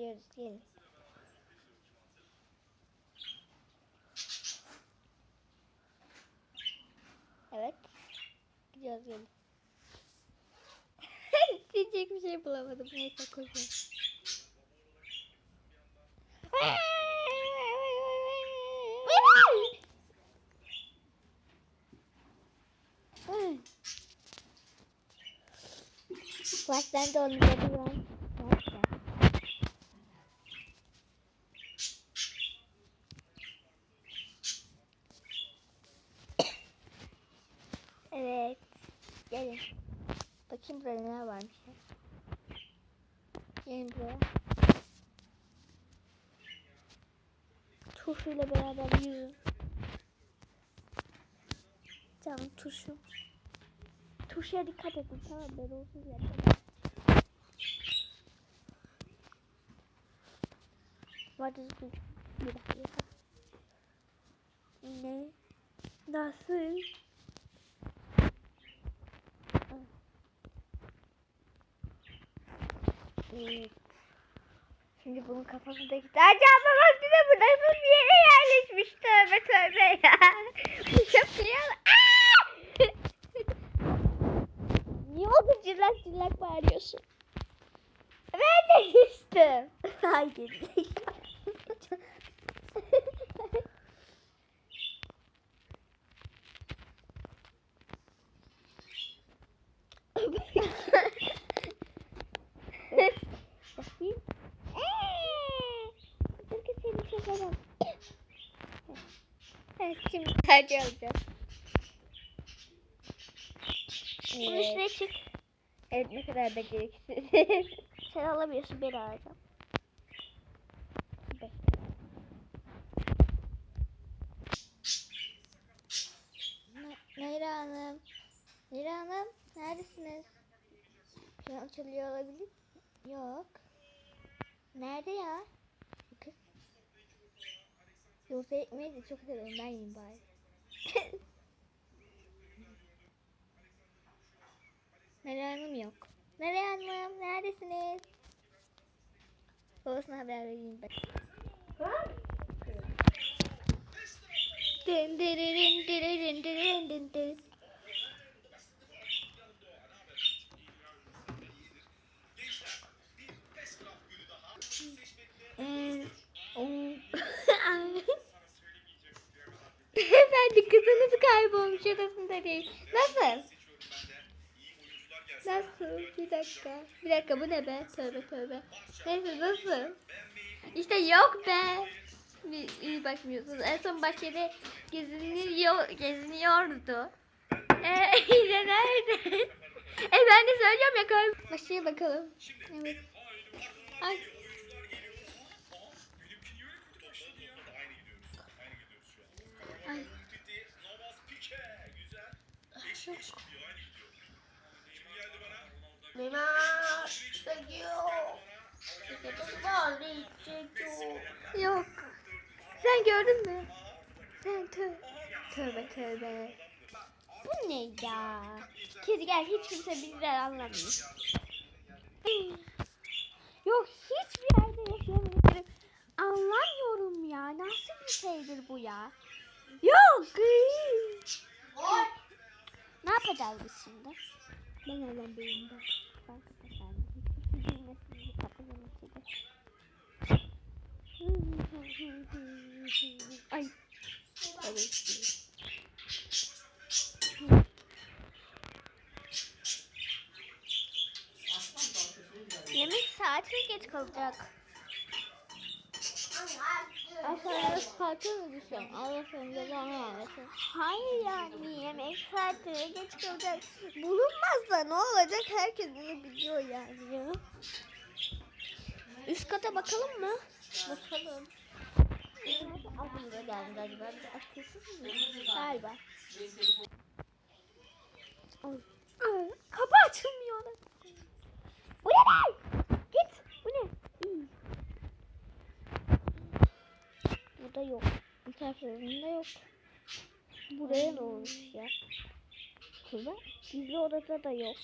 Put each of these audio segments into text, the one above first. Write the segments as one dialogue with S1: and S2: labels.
S1: Gidiyoruz gelin. Evet. Gidiyoruz gelin. Diyecek bir şey bulamadım. Neyse koşuyorum. Bak ben de onu görüyorum. Bak ya. Evet. Gelin. Bakayım burada ne varmış. Gelin buraya. Tuşuyla beraber yürüyün. Canım tuşum. Tuşa dikkat edin tamam ben olsun zaten. What is this? Bir dakika. Ne? Nasıl? Evet. Şimdi bunun kafasındaki acaba bak bir de bu nasıl bir yere yerleşmiş tövbe tövbe ya. Şapkaya Niye oldu cırlak cırlak bağırıyorsun? Ben de düştüm. Hayır. Bakayım. Eee! Dur ki seni çekelim. Evet, şimdi tercih alacağız. Bunun üstüne çık. Evet ne kadar da gereksiz. Sen alamıyorsun beni alacağım. Bekle. Ne- Neyra Hanım. Neyra Hanım neredesiniz? Şu an çalıyor olabilir. Yok. Nerede ya? Yumurta ekmeği de çok seviyorum. Ben yiyeyim bari. Nereye Hanım yok. Nereye Hanım? Neredesiniz? Babasına haber vereyim ben. Dın dırırın dırırın dırırın dın dın. Kaybolmuş odasında değil. Nasıl? Nasıl? Bir dakika. Bir dakika bu ne be? Tövbe tövbe. Neyse nasıl? İşte yok be. Bir, iyi bakmıyorsunuz. En son bahçede geziniyor, geziniyordu. Eee yine nerede? e ben de söylüyorum ya kay. Başlıya bakalım. Evet. Ay.
S2: Segiyor. Bali, çekiyor.
S1: Yok. Sen gördün mü? Sen tövbe. Tövbe tövbe. Bu ne ya? Kedi gel hiç kimse bizden anlamıyor. Yok hiçbir yerde yaşayamıyorum. Anlamıyorum ya. Nasıl bir şeydir bu ya? Yok. Yapacağız biz şimdi? Ben hemen benim de. Arkadaşlar. Hiç bilmesin diye kapının içinde. Ay. Evet. Yemek saati geç kalacak. Aşağıya saati mi düşüyorum? Allah sonunda bana anlasın. Hayır yani yemek saatine geç kalacak. Bulunmazsa ne olacak? Herkes bunu biliyor yani ya. Üst kata bakalım mı? Bakalım. Aklımda geldi. Bir akılsız mı? Galiba. Ay. Ay, Kapı açılmıyor. Bu ne be? Git. Bu ne? İyi. Burada yok.
S3: Buraya ne olmuş ya? Kızlar gizli odada da yok.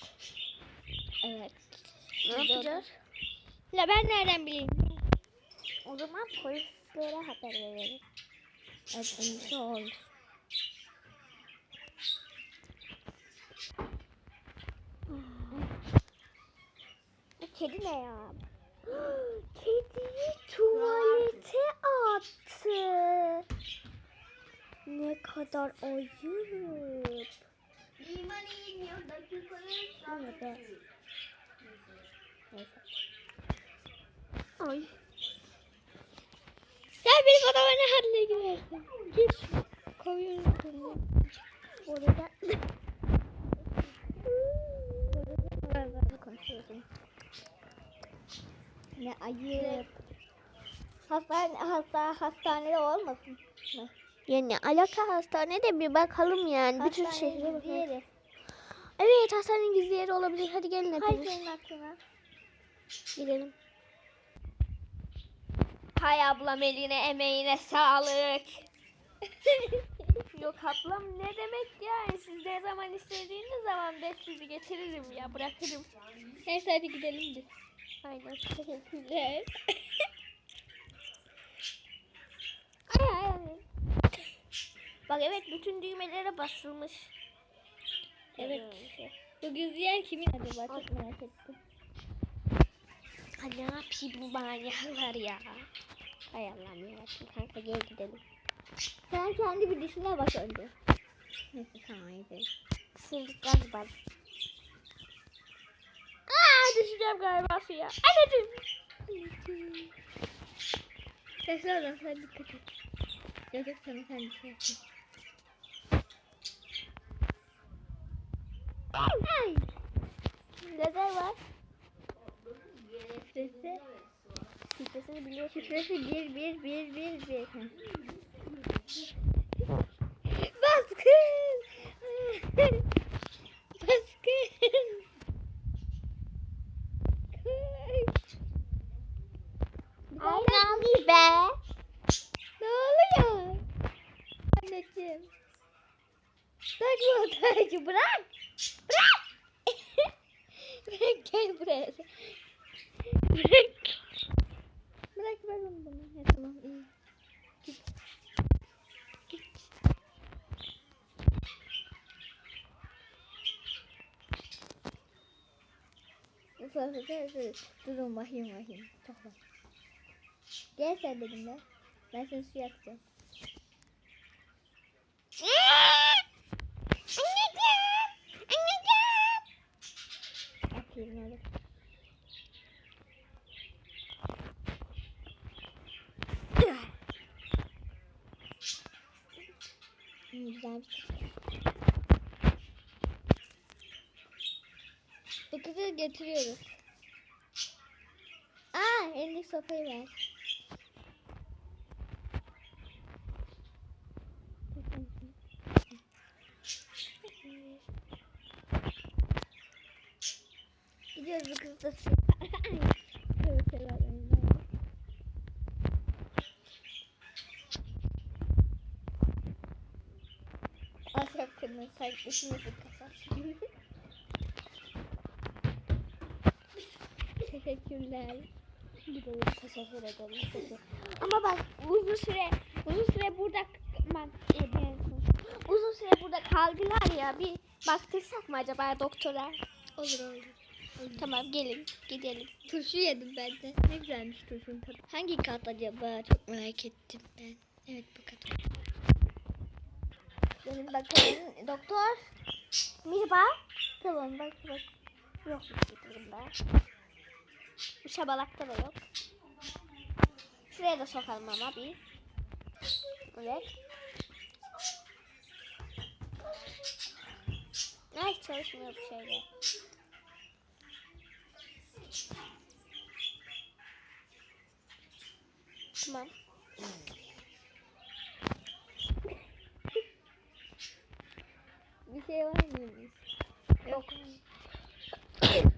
S1: Evet.
S3: Ne yapacağız?
S1: La ben nereden bileyim?
S3: O zaman polislere haber verelim.
S1: Evet, en iyisi o olur.
S3: Bu kedi ne ya? Kediyi tuvalete attı. Ne kadar ayıp. Neyse.
S1: Ay. Sen benim odama ne haline girersin? Git. Kovuyorum seni.
S3: Orada Orada konuşuyorum. Ne ayıp. Hastane, hasta, hastanede olmasın mı?
S1: Yani alaka hastanede bir bakalım yani. Bütün
S3: Hastanenin
S1: şehre
S3: gizli
S1: bakalım.
S3: yeri.
S1: Evet hastanenin gizli yeri olabilir. Hadi gelin
S3: Hay
S1: hepimiz.
S3: senin aklına.
S1: Gidelim. Hay ablam eline emeğine sağlık. Yok ablam ne demek yani siz ne zaman istediğiniz zaman ben sizi getiririm ya bırakırım. Neyse hadi gidelim biz. Aynen teşekkürler. ay ay ay. Bak evet bütün düğmelere basılmış. Evet. Bu gizli yer kimin acaba çok merak ettim. Ay ne yapayım bu manyaklar ya. Hay Allah'ım yarabbim kanka gel gidelim.
S3: Sen kendi bir dişine bak önce.
S1: Neyse tamam gidelim. Şimdi gaz bas. Aa düşeceğim galiba suya. Anneciğim. Anneciğim. Da sen dikkat et. Yok yok sana sen dikkat et. Ay. Lazer var. Şifresi. Şifresini biliyor. Şifresi 1 1 1 1 1. Baskın. Baskın.
S3: Ay ne be?
S1: Ne oluyor? Anneciğim. Bırak bu. Bırak. Bırak gel buraya. Bırak. Bırak ver onu bana. Ya, tamam iyi. Git. Git. Dur dur dur. Durun bakayım bakayım. Çok var. Gel sen benimle. Ben seni suya atacağım. Anneciğim! Anneciğim! Aferin oğlum. Güzelmiş. Bu kızı götürüyoruz. Aa, elindeki sopayı ver. Gidiyoruz bu kız da su. Tövbe tövbe, önünden. Sanki işimizi kasar. Teşekkürler.
S3: Gidelim teşekkür ederim.
S1: Ama bak uzun süre uzun süre burada ben- uzun süre burada kaldılar ya bir baktırsak mı acaba doktora? Olur olur. Tamam gelin gidelim. Turşu yedim ben de. Ne güzelmiş turşunun tadı. Hangi kat acaba? Çok merak ettim ben. Evet bu kat.
S3: Benim bakalım doktor. Merhaba. Tamam bak bak. Yok burada.
S1: Bu şabalakta da yok. Şuraya da sokalım ama bir. Evet. Ay çalışmıyor bu şeyler. Tamam.
S3: Şey var mı?
S1: Yok.